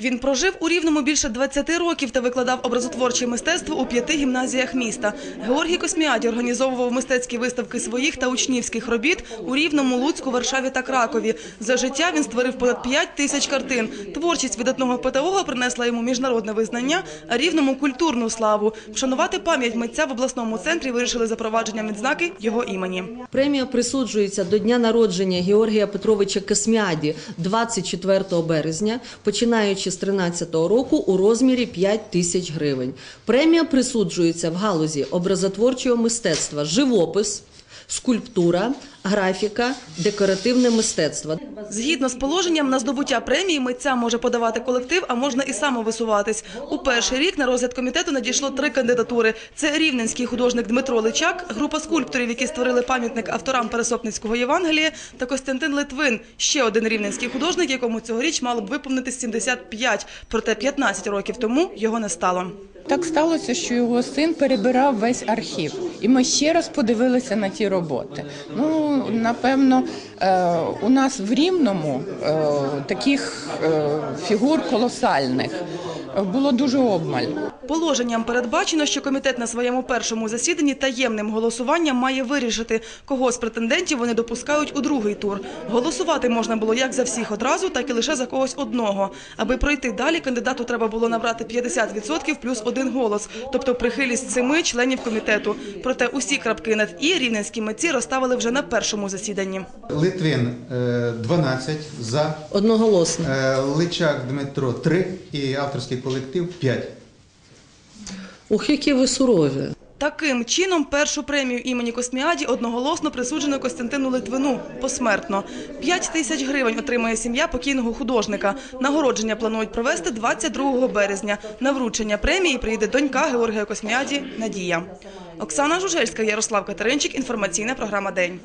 Він прожив у Рівному більше 20 років та викладав образотворче мистецтво у п'яти гімназіях міста. Георгій Косміаді організовував мистецькі виставки своїх та учнівських робіт у Рівному, Луцьку, Варшаві та Кракові. За життя він створив понад 5 тисяч картин. Творчість видатного педагога принесла йому міжнародне визнання, а Рівному культурну славу. Вшанувати пам'ять митця в обласному центрі вирішили запровадженням відзнаки його імені. Премія присуджується до дня народження Георгія Петровича Косміаді 24 березня, починаючи з 13 року у розмірі 5 тисяч гривень. Премія присуджується в галузі образотворчого мистецтва, живопис, скульптура, графіка, декоративне мистецтво. Згідно з положенням, на здобуття премії митця може подавати колектив, а можна і самовисуватись. У перший рік на розгляд комітету надійшло три кандидатури. Це рівненський художник Дмитро Личак, група скульпторів, які створили пам'ятник авторам Пересопницького Євангелія, та Костянтин Литвин, ще один рівненський художник, якому цьогоріч мало б виповнитись 75, проте 15 років тому його не стало. Так сталося, що його син перебирав весь архів, і ми ще раз подивилися на ті роботи. Ну, напевно, е, у нас в Рівному е, таких е, фігур колосальних було дуже обмаль. Положенням передбачено, що комітет на своєму першому засіданні таємним голосуванням має вирішити, кого з претендентів вони допускають у другий тур. Голосувати можна було як за всіх одразу, так і лише за когось одного. Аби пройти далі, кандидату треба було набрати 50% плюс один голос, тобто прихилість семи членів комітету. Проте усі крапки над і рівненські митці розставили вже на першому засіданні. Литвин е, 12 за, Одноголосно. е, Личак Дмитро 3 і авторський колектив 5. Ух, які ви сурові. Таким чином, першу премію імені Косміаді одноголосно присуджено Костянтину Литвину посмертно. П'ять тисяч гривень отримає сім'я покійного художника. Нагородження планують провести 22 березня. На вручення премії приїде донька Георгія Косміаді Надія. Оксана Жужельська, Ярослав Катеринчик. Інформаційна програма День.